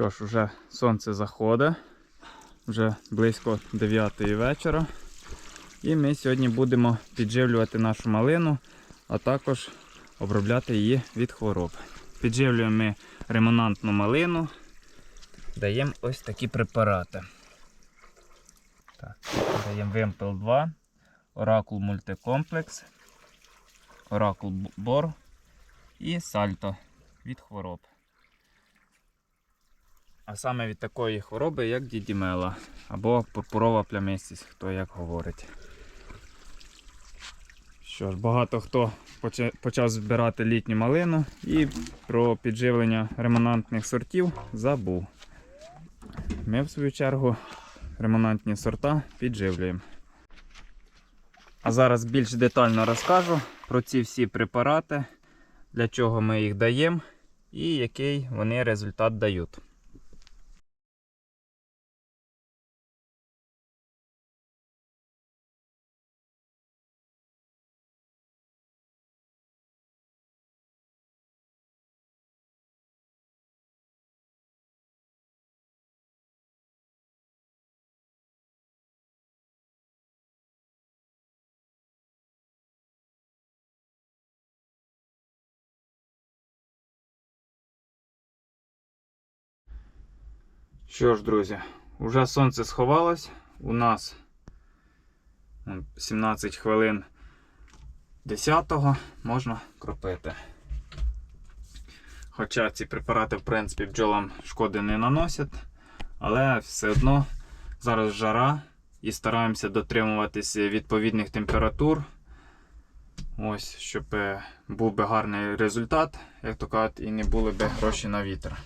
Що ж, вже сонце заходить, вже близько 9 вечора. І ми сьогодні будемо підживлювати нашу малину, а також обробляти її від хвороб. Підживлюємо ми ремонантну малину, даємо ось такі препарати. Так, даємо Вимпел 2, Оракул мультикомплекс, Оракул Бор і Сальто від хвороб. А саме від такої хвороби, як дідімела або пурпурова плямистість, хто як говорить. Що ж, багато хто почав збирати літню малину і про підживлення ремонантних сортів забув. Ми, в свою чергу, ремонантні сорта підживлюємо. А зараз більш детально розкажу про ці всі препарати, для чого ми їх даємо і який вони результат дають. Що ж, друзі, уже сонце сховалось. У нас 17 хвилин 10-го можна кропити. Хоча ці препарати, в принципі, бджолам шкоди не наносять, але все одно зараз жара і стараємося дотримуватися відповідних температур. Ось, щоб е, був би гарний результат, як то кажуть, і не були би гроші на вітер.